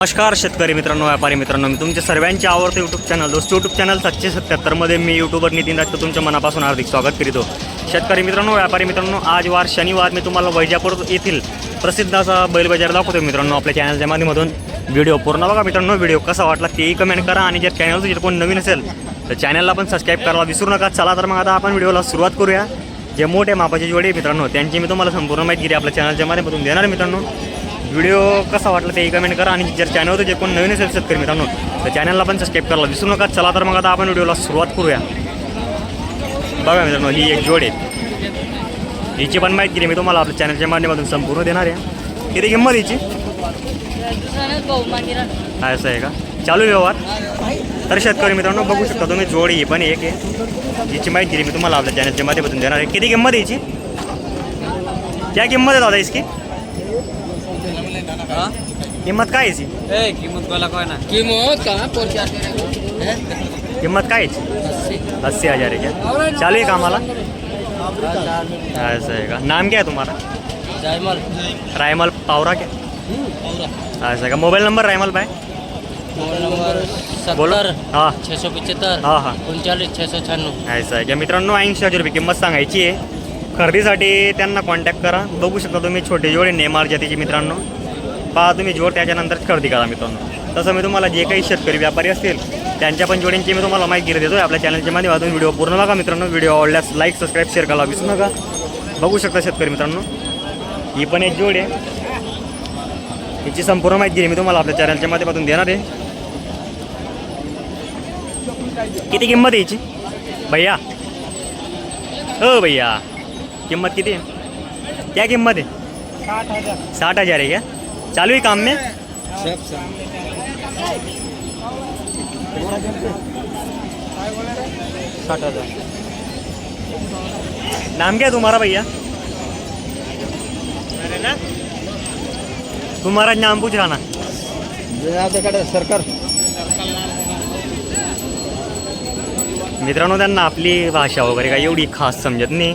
नमस्कार शेतकरी मित्रांनो व्यापारी मित्रांनो मी तुमच्या सर्वांचे आवडतं यूट्यूब चॅनल दोस्त यूट्यूब चॅनल सातशे सत्याहत्तरमध्ये मी यूट्यूबर नितीन राजपूत तुमच्या मनापासून हार्दिक स्वागत करीतो. शेतकरी मित्रांनो व्यापारी मित्रांनो आज वार शनिवार मी तुम्हाला वैजापूर येथील प्रसिद्ध असा बैल बाजार दाखवतो मित्रांनो आपल्या चॅनलच्या माध्यमातून. व्हिडिओ पूर्ण बघा मित्रांनो व्हिडिओ कसा वाटला तेही कमेंट करा आणि जर चॅनल जर कोण नवीन असेल तर चॅनलला पण सबस्क्राईब करायला विसरू नका. चला तर मग आता आपण व्हिडिओला सुरुवात करूया. जे मोठे मापाचे जोडे मित्रांनो त्यांची मी तुम्हाला संपूर्ण माहिती आपल्या चॅनलच्या माध्यमातून देणार मित्रांनो. व्हिडिओ कसा वाटला ते कमेंट करा आणि जर चॅनलवर जे कोण नवीन असेल शेतकरी मित्रांनो तर चॅनलला पण सबस्क्राईब करायला विसरू नका. चला तर मग आता आपण व्हिडिओला सुरुवात करूया. बघा मित्रांनो ही एक जोड आहे. हिची पण माहिती दिली मी तुम्हाला आपल्या चॅनलच्या माध्यमातून संपूर्ण देणार आहे. किती किंमत हिची? असं आहे का? चालू व्यवहार? तर शेतकरी मित्रांनो बघू शकता तुम्ही जोड ही पण एक आहे. हिची माहिती दिली मी तुम्हाला आपल्या चॅनलच्या माध्यमातून देणार आहे. किती किंमत हिची? क्या किंमत आहे दादा इसकी? किंमत काय? ए किंमत बोला काय ना किंमत का? पोरची किंमत काय आहे हिची? अस्सी हजार आहे क्या चालू आहे का आम्हाला? असं आहे का? नाम क्या आहे तुम्हाला? जायमल रायमल पावरा क्या? असं आहे का? मोबाईल नंबर रायमल बाय? मोबाईल नंबर बोलो. सत्तर हां. छे सौ पिच्छहत्तर हां हां. उनचालीस छे सौ छ्याण्णव. असं आहे का? मित्रांनो ऐंशी हजार रुपये किंमत सांगायची आहे. खरेदीसाठी त्यांना कॉन्टॅक्ट करा. बघू शकता तुम्ही छोटे जोडे नेमार जातीचे मित्रांनो. पहा तुम्ही जोड त्याच्यानंतर खरेदी करा मित्रांनो. तसं मी तुम्हाला जे काही शेतकरी व्यापारी असतील त्यांच्या पण जोड्यांची मी तुम्हाला माहिती देतो आपल्या चॅनलच्या माध्यमातून व्हिडिओ पूर्ण बघा मित्रांनो. व्हिडिओ आवडल्यास लाईक सबस्क्राईब शेअर करायला विसरू नका. बघू शकता शेतकरी मित्रांनो. ही पण एक जोड आहे. हिची संपूर्ण माहिती आहे मी तुम्हाला आपल्या चॅनलच्या माध्यमातून देणार आहे. किती किंमत आहे हिची? भैया? हो भैया. किंमत किती आहे? क्या किंमत आहे? साठ हजार. आहे का चालू आहे काम में? साठ हजार. नाम क्या है तुम्हारा भैया? तुम्हारा नाम पूछ रहा ना। सरकार। मित्रांनो त्यांना आपली भाषा वगैरे काही एवढी खास समजत नाही.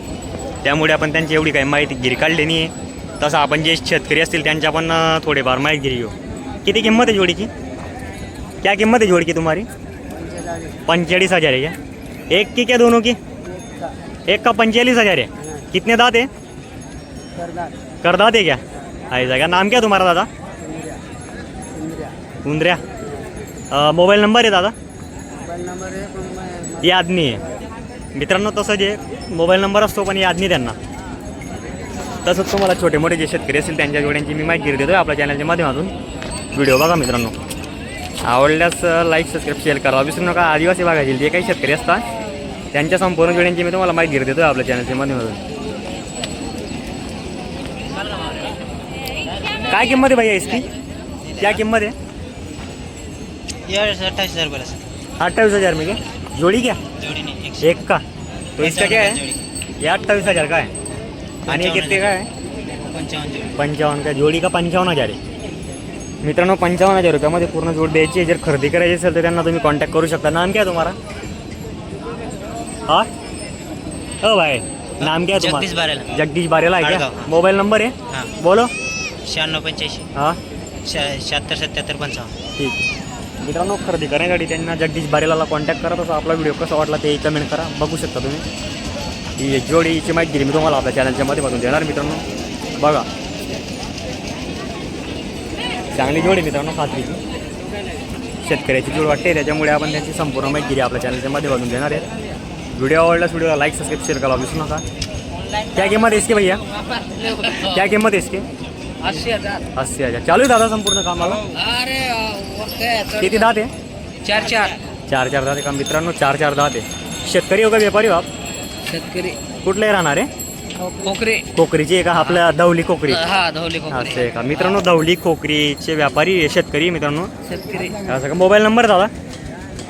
त्यामुळे आपण त्यांची एवढी काही माहितीगिरी काढली नाही आहे तसं आपण जे शेतकरी असतील त्यांच्या पण थोडेफार माहितीगिरी घेऊ. किती किंमत आहे जोडीची? क्या किंमत आहे जोडकी तुम्हारी? पंचेचाळीस हज़ार आहे क्या? एक की क्या दोनों की? एक का पंचेचाळीस हज़ार आहे? कितने दात आहे? कर आहे क्या? ऐसा जागा. नाम क्या तुम्हारा दादा? उंदऱ्या मोबाईल नंबर आहे दादा? याद नाही आहे. मित्रांनो तसं जे मोबाईल नंबर असतो पण याद नाही त्यांना. तसंच तुम्हाला छोटे मोठे जे शेतकरी असतील त्यांच्या जोड्यांची मी माहिती देतो आपल्या चॅनलच्या माध्यमातून. व्हिडिओ बघा मित्रांनो. आवडल्यास लाईक सबस्क्राईब शेअर करा विसरू नका. आदिवासी भागातील जे काही शेतकरी असतात त्यांच्या संपूर्ण जोड्यांची मी तुम्हाला माहिती देतो आपल्या चॅनलच्या माध्यमातून. काय किंमत आहे भैया इसकी क्या किंमत है अट्ठाईस हजार रुपये अट्ठाईस हज़ार में क्या जोड़ी क्या जोड़ी नहीं एक का? तो इसका क्या है ये अट्ठाईस हज़ार का है आणि किती का आहे? पंचावन्न. पंचावन्न का? जोडी का पंचावन्न हजार आहे मित्रांनो पंचावन्न हजार रुपयामध्ये पूर्ण जोड द्यायची आहे. जर खरेदी करायची असेल तर त्यांना तुम्ही कॉन्टॅक्ट करू शकता. नाम क्या तुम्हारा हा? हो भाई नाम क्या तुम्हारा जगदीश बारेला. जगदीश बारेला आहे क्या आडगाव. मोबाईल नंबर आहे? हाँ. बोलो. शहाण्णव पंच्याऐंशी. हां. शहात्तर सत्याहत्तर पंचावन्न. ठीक. आहे मित्रांनो खरेदी करण्यासाठी त्यांना जगदीश बारेलाला कॉन्टॅक्ट करा. तसं आपला व्हिडिओ कसा वाटला ते कमेंट करा. बघू शकता तुम्ही. ही जोडीची माहिती दिली मी तुम्हाला आपल्या चॅनलच्या माध्यमातून देणार मित्रांनो. बघा. चांगली जोडी मित्रांनो खात्रीची. शेतकऱ्याची जोड वाटते त्याच्यामुळे आपण त्यांची संपूर्ण माहिती दिली आपल्या चॅनलच्या माध्यमातून देणार आहे व्हिडिओ आवडल्यास व्हिडिओला लाईक सबस्क्राईब शेअर करा विसरू नका. क्या किंमत इसकी भैया? क्या किंमत इसकी? अस्सी हजार. अस्सी हजार. चालू आहे दादा संपूर्ण कामाला अरे किती दात आहे? चार चार. चार चार दात आहे का मित्रांनो? चार चार दात आहे. शेतकरी हो का व्यापारी हो आप? शेतकरी. कुठले राहणार आहे? खोकरे. कोकरीची आहे का आपल्या धवली कोकरी हा धवली असं आहे का? मित्रांनो धवली खोकरीचे व्यापारी शेतकरी मित्रांनो. शेतकरी. असं का? मोबाईल नंबर दादा?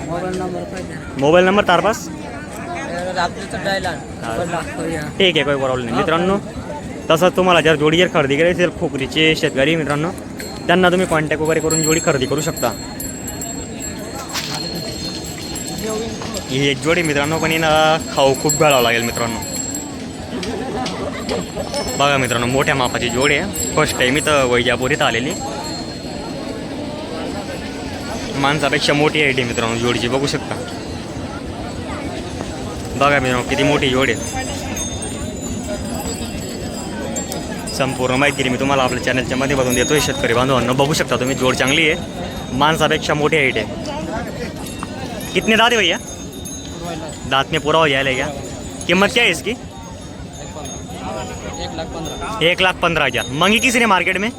मोबाईल नंबर मोबाईल नंबर ठीक आहे काही प्रॉब्लेम नाही. मित्रांनो तसंच तुम्हाला जर जोडी जर खरेदी करायची असेल खोकरीचे शेतकरी मित्रांनो त्यांना तुम्ही कॉन्टॅक्ट वगैरे करून जोडी खरेदी करू शकता. ही एक जोडी मित्रांनो पण हिनं खाऊ खूप घालावं लागेल मित्रांनो. बघा मित्रांनो मोठ्या मापाची जोडी आहे. फर्स्ट टाईम इथं वैजापुरीत आलेली. माणसापेक्षा मोठी आहे मित्रांनो जोडीची बघू शकता. बघा मित्रांनो किती मोठी जोड आहे. संपूर्ण माहिती मी तुम्हाला आपल्या चॅनलच्या मध्ये बघून देतोय शेतकरी बांधवांना. बघू शकता तुम्ही जोड चांगली आहे. माणसापेक्षा मोठी हाईट आहे. कितने दादे भैया? दांत में पूरा हो जाएगा क्या कीमत क्या है इसकी? एक लाख पंद्रह हज़ार। मंगी किसी ने मार्केट में?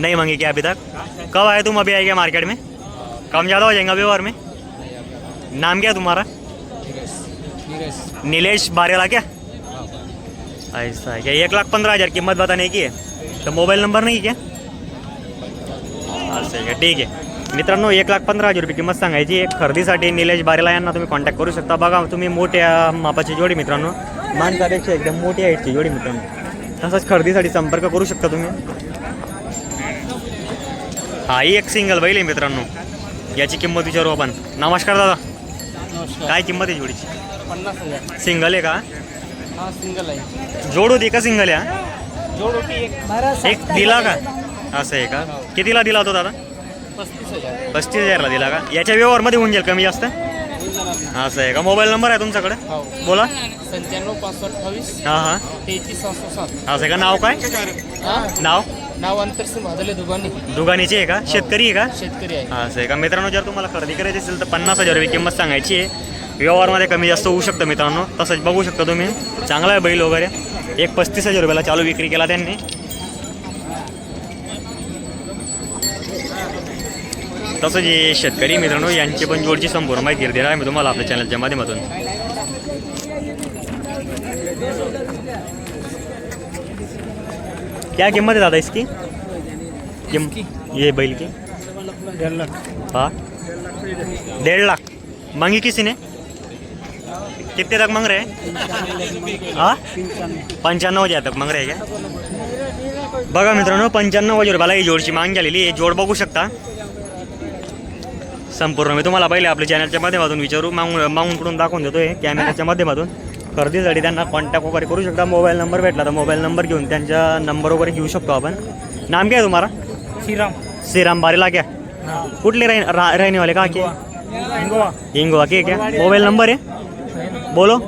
नहीं मंगी क्या अभी तक? कब आए तुम अभी आएगा मार्केट में? कम ज़्यादा हो जाएगा और में? नाम क्या है तुम्हारा? नीलेश बारेला क्या? ऐसा है क्या? एक लाख पंद्रह हज़ार कीमत बताने की है। तो मोबाईल नंबर नहीं क्या? आहे ठीक आहे मित्रांनो एक लाख पंधरा हजार रुपये किंमत सांगायची एक खरेदीसाठी निलेश बारेला यांना तुम्ही कॉन्टॅक्ट करू शकता. बघा तुम्ही मोठ्या मापाची जोडी मित्रांनो. माणसापेक्षा एकदम मोठी हाईटची जोडी मित्रांनो. तसंच खरेदीसाठी संपर्क करू शकता तुम्ही. हा ही एक सिंगल बैल आहे मित्रांनो. याची किंमत विचारू आपण. नमस्कार दादा. काय किंमत आहे जोडीची? पन्नास हजार. सिंगल आहे का? हा सिंगल आहे. जोड होती का सिंगल आहे हा? जोड होती एक. एक दिला का? असं आहे का? कितीला दिला होता दादा? पस्तीस हजार पस्तीस हजारला दिला का? याच्या व्यवहारमध्ये होऊन जाईल कमी जास्त? असं आहे का? मोबाईल नंबर आहे तुमच्याकडे? हो. बोला. अठ्ठावीस हां हां. तेहतीस सहाशे सात. असं आहे का? नाव काय? हा? नाव? नाव अंतरसिंग भादले दुगानी. दुगानीचे आहे का? शेतकरी आहे का? शेतकरी आहे. असं आहे का? मित्रांनो जर तुम्हाला खरेदी करायची असेल तर पन्नास हजार रुपये किंमत सांगायची आहे. व्यवहारमध्ये कमी जास्त होऊ शकतं मित्रांनो. तसंच बघू शकता तुम्ही. चांगला आहे बैल वगैरे. एक पस्तीस हजार रुपयाला चालू विक्री केला त्यांनी. तसंच हे शेतकरी मित्रांनो यांची पण जोडची संपूर्ण माहिती देणार आहे. मी तुम्हाला आपल्या चॅनलच्या माध्यमातून. क्या किंमत है दादा इसकी? किम ये बैल की? डेढ़ लाख। हाँ? डेढ़ लाख. मांगी किसी ने? कितने तक मांग रहे हैं? हाँ? पंच्याण्णव हजार तक मांग रहे हैं क्या? बघा मित्रांनो पंच्याण्णव हजार रुपयाला ही जोडची मागणी झालेली आहे. जोड बघू शकता. संपूर्ण. मी तुम्हाला पहिले आपल्या चॅनलच्या माध्यमातून विचारू. मागून मागून पुढून दाखवून देतोय कॅमेऱ्याच्या माध्यमातून. खरेदीसाठी त्यांना कॉन्टॅक्ट वगैरे करू शकता. मोबाईल नंबर भेटला तर मोबाईल नंबर घेऊन त्यांचा नंबर वगैरे घेऊ शकतो आपण. नाम क्या तुम्हारा श्रीराम. श्रीराम बारेला क्या कुठले राह, रा, रहने वाले का? क्या गोवा इंगोवा. के क्या मोबाईल नंबर है बोलो.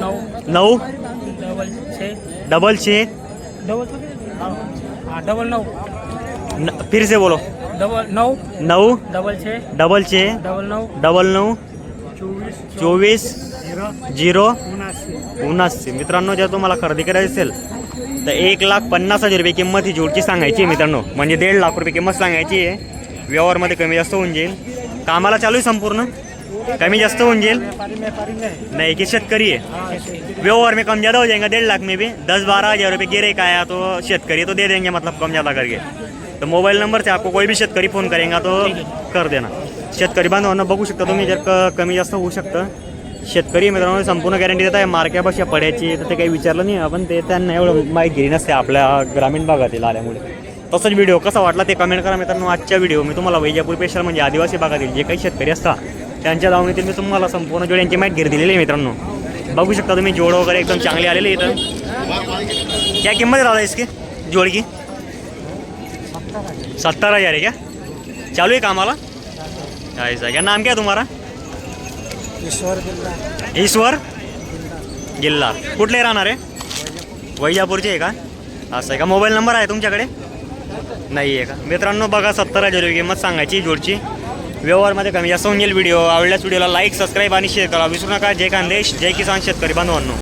नऊ. नऊ. डबल छः. डबल छः. डबल हाँ. डबल नौ न, फिर से बोलो. डबल नऊ. डबल छः. डबल छः. डबल नौ डबल नऊ. चोवीस. चोवीस. झिरो. उन्नासी मित्रांनो जर तुम्हाला खरेदी करायची असेल तर एक लाख पन्नास हजार रुपये किंमत ही जोडची सांगायची आहे मित्रांनो. म्हणजे दीड लाख रुपये किंमत सांगायची आहे. व्यवहारमध्ये कमी जास्त होऊन जाईल. कामाला चालू आहे संपूर्ण. कमी जास्त होऊन जाईल. नहीं कि शेतकरी है व्यवहार में कम ज़्यादा हो जाएगा डेढ़ लाख में भी दस बारह हज़ार रुपये गिरे का आया तो शेतकरी तो दे देंगे मतलब कम ज़्यादा करके. तो मोबाईल नंबर से आपको कोई भी शेतकरी फ़ोन करेगा तो कर देना। शेतकरी बांधवांना बघू शकता तुम्ही जर क कमी जास्त होऊ शकतं. शेतकरी मित्रांनो संपूर्ण गॅरंटी देत आहे मार्क्यापाशी पड्याची तर ते काही विचारलं नाही आपण ते त्यांना एवढं माहिती नसते आपल्या ग्रामीण भागातील आल्यामुळे. तसंच व्हिडिओ कसा वाटला ते कमेंट करा मित्रांनो. आजच्या व्हिडिओ मी तुम्हाला वैजापूर स्पेशल म्हणजे आदिवासी भागातील जे काही शेतकरी असतात त्यांच्या दावणीतील मी तुम्हाला संपूर्ण जोड यांची माहिती घेर दिलेली आहे मित्रांनो. बघू शकता तुम्ही जोड वगैरे एकदम चांगली आलेली इथं क्या किंमत दादा इसकी? जोड़ की सत्तर हज़ार है क्या? चालू है कामाला? ऐसा क्या नाम क्या तुम्हारा? ईश्वर गिल्ला। ईश्वर गिल्ला। कुठले राहणार? आहे वैजापूरचे आहे का? असं आहे का? मोबाईल नंबर आहे तुमच्याकडे? नाही आहे का? मित्रांनो बघा सत्तर हजार रुपये किंमत सांगायची जोडची. व्यवहारमध्ये कमी जास्त होऊन जाईल व्हिडिओ आवडल्यास व्हिडिओला लाईक सबस्क्राईब आणि शेअर करा. विसरू नका. जय खानदेश जय किसान शेतकरी बांधवांनो.